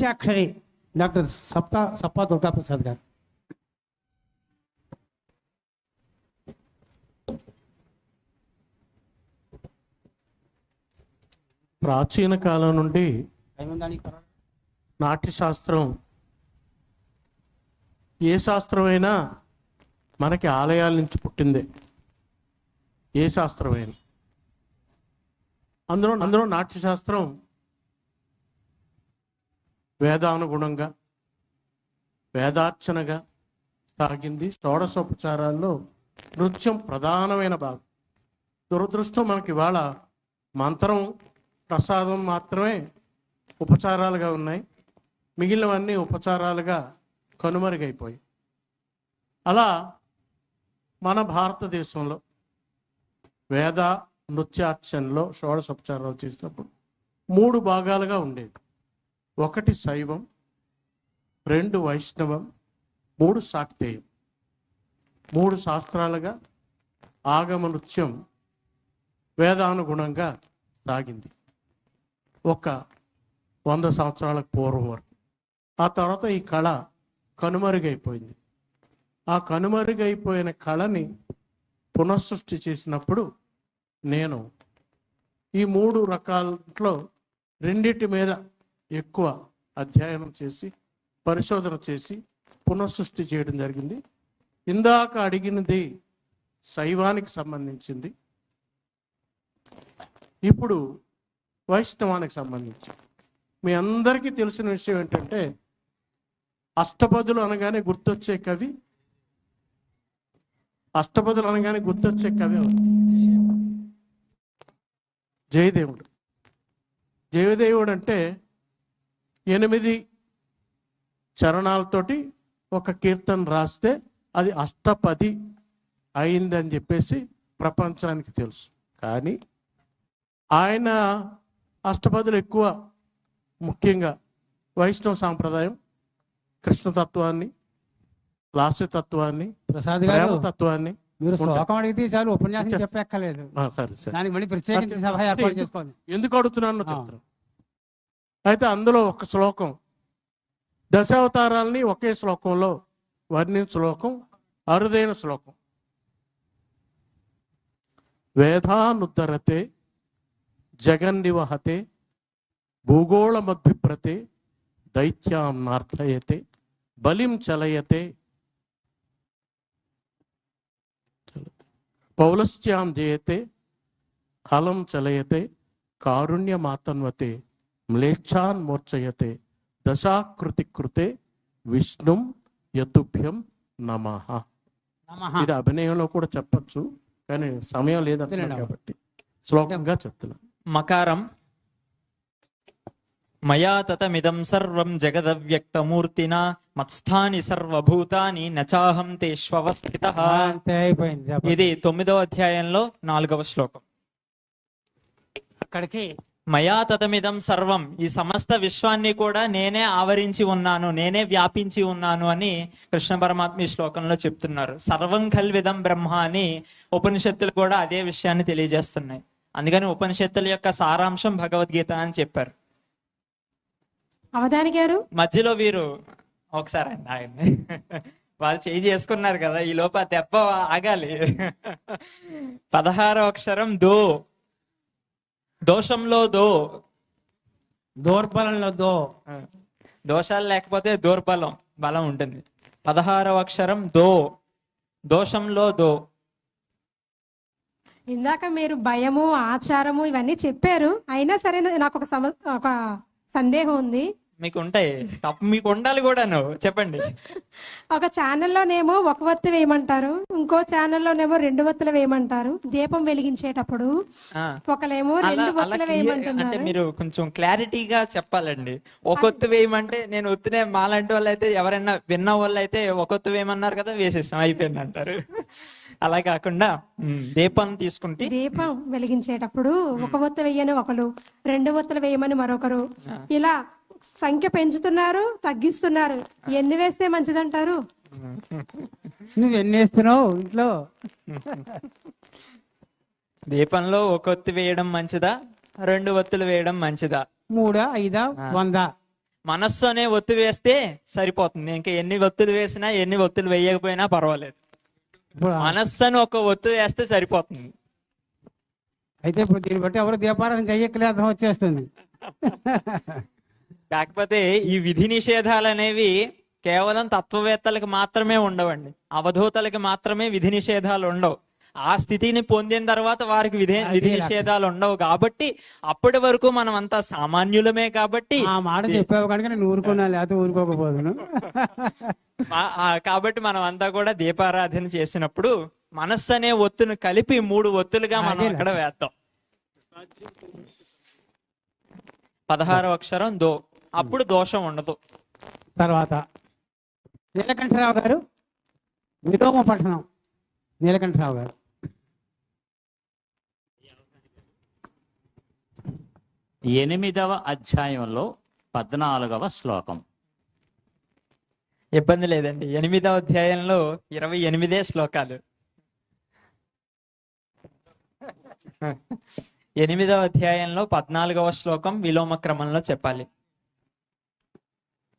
పంచాక్షరి డాక్టర్ సప్తా సప్పా దుర్గాప్రసాద్ గారు. ప్రాచీన కాలం నుండి ఏముందని నాట్య శాస్త్రం ఏ శాస్త్రమైనా మనకి ఆలయాల నుంచి పుట్టిందే. ఏ శాస్త్రమైనా. అందులో అందులో నాట్య శాస్త్రం వేదానుగుణంగా వేదార్చనగా సాగింది షోడశోపచారాల్లో నృత్యం ప్రధానమైన భాగం. దురదృష్టం మనకి ఇవాళ మంత్రం ప్రసాదం మాత్రమే ఉపచారాలుగా ఉన్నాయి. మిగిలినవన్నీ ఉపచారాలుగా కనుమరుగైపోయాయి. అలా మన భారతదేశంలో వేద నృత్యార్చనలో షోడశోపచారాలు చేసినప్పుడు మూడు భాగాలుగా ఉండేది ఒకటి శైవం రెండు వైష్ణవం మూడు శాక్తేయం మూడు శాస్త్రాలుగా ఆగమ నృత్యం వేదానుగుణంగా సాగింది. ఒక వంద సంవత్సరాలకు పూర్వం వరకు. ఆ తర్వాత ఈ కళ కనుమరుగైపోయింది. ఆ కనుమరుగైపోయిన కళని పునఃసృష్టి చేసినప్పుడు నేను ఈ మూడు రకాలలో రెండిటి మీద ఎక్కువ అధ్యయనం చేసి పరిశోధన చేసి పునఃసృష్టి చేయడం జరిగింది. ఇందాక అడిగినది శైవానికి సంబంధించింది. ఇప్పుడు వైష్ణవానికి సంబంధించి. మీ అందరికీ తెలిసిన విషయం ఏంటంటే అష్టపదులు అనగానే గుర్తొచ్చే కవి అష్టపదులు అనగానే గుర్తొచ్చే కవి జయదేవుడు. జయదేవుడు అంటే ఎనిమిది చరణాలతోటి ఒక కీర్తన రాస్తే అది అష్టపది అయిందని చెప్పేసి ప్రపంచానికి తెలుసు కానీ ఆయన అష్టపదులు ఎక్కువ ముఖ్యంగా వైష్ణవ సాంప్రదాయం కృష్ణతత్వాన్ని లాస్యతత్వాన్ని ప్రసాద్ గారు ప్రేమతత్వాన్ని మీరు. శ్లోకం అడిగితే చాలు ఉపన్యాసం. చెప్పక్కర్లేదు సరే సరే దానికి మళ్ళీ ప్రత్యేకించి సభ ఏర్పాటు చేసుకోండి ఎందుకు అడుగుతున్నాను. చెప్తాను అయితే అందులో ఒక శ్లోకం. దశావతారాల్ని ఒకే శ్లోకంలో వర్ణించే శ్లోకం అరుదైన శ్లోకం. వేదానుద్ధరతే జగన్నివహతే భూగోళమభ్యుప్రతే దైత్యాం నార్థయతే బలిం చలయతే. పౌలస్యాం జయతే హలం చలయతే కారుణ్యమాతన్వతే. మ్లేచ్ఛాన్ మోర్చయతే దశాకృతి కృతే విష్ణుం యతుభ్యం నమః నమః. ఇది అభినయంలో కూడా చెప్పొచ్చు కానీ సమయం లేదంటున్నాను తెలియదు. కాబట్టి శ్లోకంగా చెప్తున్నాను మకారం మయా తతమిదం సర్వం జగదవ్యక్తమూర్తినా మత్స్థాని సర్వభూతాని నచాహం తేష్వస్థిత. ఇది తొమ్మిదవ అధ్యాయంలో నాలుగవ శ్లోకం అక్కడికి మయా తతమిదం సర్వం. ఈ సమస్త విశ్వాన్ని కూడా నేనే ఆవరించి ఉన్నాను నేనే వ్యాపించి ఉన్నాను అని కృష్ణ పరమాత్మ ఈ శ్లోకంలో చెప్తున్నారు. సర్వం కల్విదం బ్రహ్మ అని ఉపనిషత్తులు కూడా అదే విషయాన్ని తెలియజేస్తున్నాయి. అందుకని ఉపనిషత్తుల యొక్క సారాంశం భగవద్గీత అని చెప్పారు. అవధాని గారు? మధ్యలో వీరు ఒకసారి అండి ఆగండి. వాళ్ళు చేయి చేసుకున్నారు కదా ఈ లోప దెబ్బ ఆగాలి. పదహారో అక్షరం దో. దోషంలో దో. దూర్బలంలో దో. దోషాలు లేకపోతే దౌర్బలం బలం ఉంటుంది. పదహారవ అక్షరం దో. దోషంలో దో. ఇందాక మీరు భయము ఆచారము ఇవన్నీ చెప్పారు. అయినా సరే నాకు ఒక సమ ఒక సందేహం ఉంది. మీకు ఉంటాయి తప్ప మీకు ఉండాలి కూడాను. చెప్పండి. ఒక ఛానల్లోనేమో ఒక వత్తు వేయమంటారు. ఇంకో ఛానల్లోనేమో రెండు వత్తులు వేయమంటారు. దీపం వెలిగించేటప్పుడు ఒకలేమో రెండు వత్తులు అంటే వేయమంటున్నారు. మీరు కొంచెం క్లారిటీగా చెప్పాలండి. ఒక ఒత్తు వేయమంటే నేను ఒత్తునే మాలాంటి వాళ్ళు అయితే ఎవరైనా విన్న వాళ్ళు అయితే ఒక ఒత్తు వేయమన్నారు కదా వేసేస్తాం. అయిపోయింది అంటారు. అలా కాకుండా దీపం తీసుకుంటే దీపం వెలిగించేటప్పుడు ఒక వత్తు వేయని ఒకరు రెండు వత్తులు వేయమని మరొకరు. ఇలా సంఖ్య పెంచుతున్నారు తగ్గిస్తున్నారు. ఎన్ని వేస్తే మంచిదంటారు? నువ్వు ఎన్ని వేస్తున్నావు ఇంట్లో? దీపంలో ఒక ఒత్తి వేయడం మంచిదా? రెండు ఒత్తులు వేయడం మంచిదా? మూడా ఐదా వంద? మనస్సు అనే ఒత్తి వేస్తే సరిపోతుంది. ఇంకా ఎన్ని ఒత్తులు వేసినా ఎన్ని ఒత్తులు వేయకపోయినా పర్వాలేదు. ఇప్పుడు మనస్సు అని ఒక ఒత్తు వేస్తే సరిపోతుంది. అయితే ఇప్పుడు దీన్ని బట్టి ఎవరు దీపారాధన చెయ్యక్కలే అర్థం వచ్చేస్తుంది. కాకపోతే ఈ విధి నిషేధాలు అనేవి కేవలం తత్వవేత్తలకు మాత్రమే ఉండవండి. అవధూతలకి మాత్రమే విధి నిషేధాలు ఉండవు. ఆ స్థితిని పొందిన తర్వాత వారికి విధి విధి నిషేధాలు ఉండవు కాబట్టి అప్పటి వరకు మనం అంతా సామాన్యులమే కాబట్టి ఆ మాట చెప్పావు కనుక నేను ఊరుకున్నా లేకపోతే ఊరుకోకపోదును. కాబట్టి మనం అంతా కూడా దీపారాధన చేసినప్పుడు మనస్సు అనే ఒత్తును కలిపి మూడు ఒత్తులుగా మనం. అక్కడ వేద్దాం. పదహారవ అక్షరం దో. అప్పుడు దోషం ఉండదు. తర్వాత నీలకంఠరావు గారు విలోమ పఠనం. నీలకంఠరావు గారు. ఎనిమిదవ అధ్యాయంలో పద్నాలుగవ శ్లోకం. ఇబ్బంది లేదండి. ఎనిమిదవ అధ్యాయంలో ఇరవై ఎనిమిదే శ్లోకాలు. ఎనిమిదవ అధ్యాయంలో పద్నాలుగవ శ్లోకం విలోమ క్రమంలో చెప్పాలి.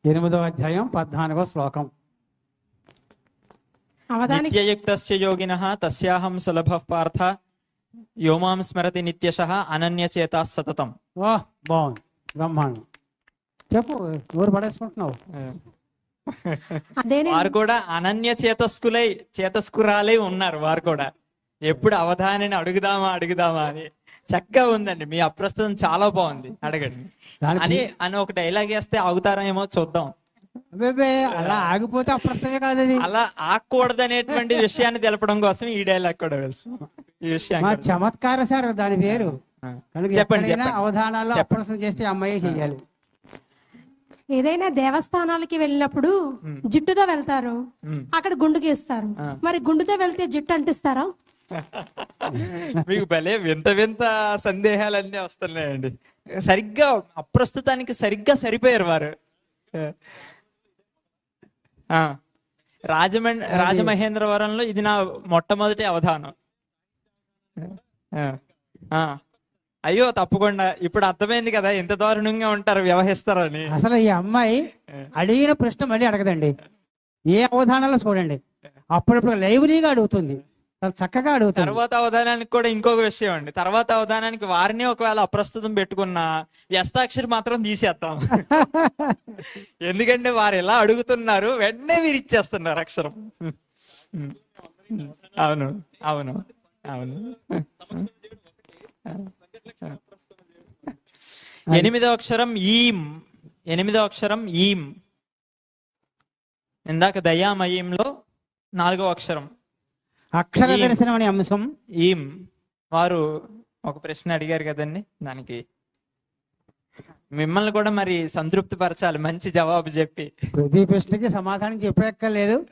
ఎనిమిదవ అధ్యాయం పద్నాలుగో శ్లోకం. నిత్యయుక్తస్య యోగిన తస్యాహం సులభ పార్థ యోమాం స్మరతి నిత్యశ అనన్యచేత సతతం. ఓ బాగుంది. బ్రహ్మాండం. చెప్పు నోరు పడేసుకుంటున్నావు. వారు కూడా అనన్య చేతస్కులై చేతస్కురాలై ఉన్నారు వారు కూడా. ఎప్పుడు అవధానిని అడుగుదామా అడుగుదామా అని. చక్కగా ఉందండి. మీ అప్రస్తుతం చాలా బాగుంది. అడగండి. అని అని ఒక డైలాగ్ వేస్తే ఆగుతారేమో చూద్దాం. అబ్బే అలా ఆగిపోతే అప్రస్తుతే కాదు అది అలా ఆగకూడదు అనేటువంటి విషయాన్ని తెలపడం కోసం ఈ డైలాగ్ కూడా వేస్తాం ఈ విషయం మా చమత్కార సార్ దాని పేరు. చెప్పండి అవధానాల్లో చెప్పండి. అప్రసం చేస్తే అమ్మాయి చెయ్యాలి. ఏదైనా దేవస్థానాలకి వెళ్ళినప్పుడు జిట్టుతో వెళ్తారు. అక్కడ గుండు గీస్తారు మరి గుండుతో వెళ్తే జిట్టు అంటిస్తారా? మీకు భలే వింత వింత సందేహాలన్నీ వస్తున్నాయండి. సరిగ్గా అప్రస్తుతానికి సరిగ్గా సరిపోయారు వారు. ఆ రాజమండ్రి రాజమహేంద్రవరంలో ఇది నా మొట్టమొదటి అవధానం. ఆ, ఆ. అయ్యో తప్పకుండా. ఇప్పుడు అర్థమైంది కదా ఎంత దారుణంగా ఉంటారు వ్యవహరిస్తారని. అసలు ఈ అమ్మాయి అడిగిన ప్రశ్న మళ్ళీ అడగదండి. ఏ అవధానాలు చూడండి. అప్పుడప్పుడు లైవ్లీగా అడుగుతుంది. చాలా చక్కగా అడుగుతుంది. తర్వాత అవధానానికి కూడా ఇంకొక విషయం అండి. తర్వాత అవధానానికి వారిని ఒకవేళ అప్రస్తుతం పెట్టుకున్న వ్యస్తాక్షరి మాత్రం తీసేస్తాం. ఎందుకంటే వారు ఎలా అడుగుతున్నారు వెంటనే మీరు ఇచ్చేస్తున్నారు అక్షరం. అవును అవును అవును. ఎనిమిదవ అక్షరం ఈం ఎనిమిదవ అక్షరం ఈం ఇందాక దయామయంలో నాలుగవ అక్షరం. అక్షర దర్శనం అనే అంశం. ఈం వారు ఒక ప్రశ్న అడిగారు కదండి దానికి. మిమ్మల్ని కూడా మరి సంతృప్తి పరచాలి మంచి జవాబు చెప్పి. ప్రతి ప్రశ్నకి సమాధానం చెప్పక్కర్లేదు.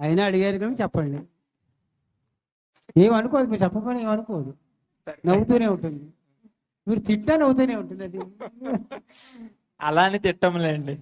అయినా అడిగారు కానీ చెప్పండి. ఏమనుకోదు మీరు చెప్పకపోయినా ఏమనుకోదు నవ్వుతూనే ఉంటుంది. మీరు తిట్టా నవ్వుతూనే ఉంటుంది అది అలానే తిట్టములేండి.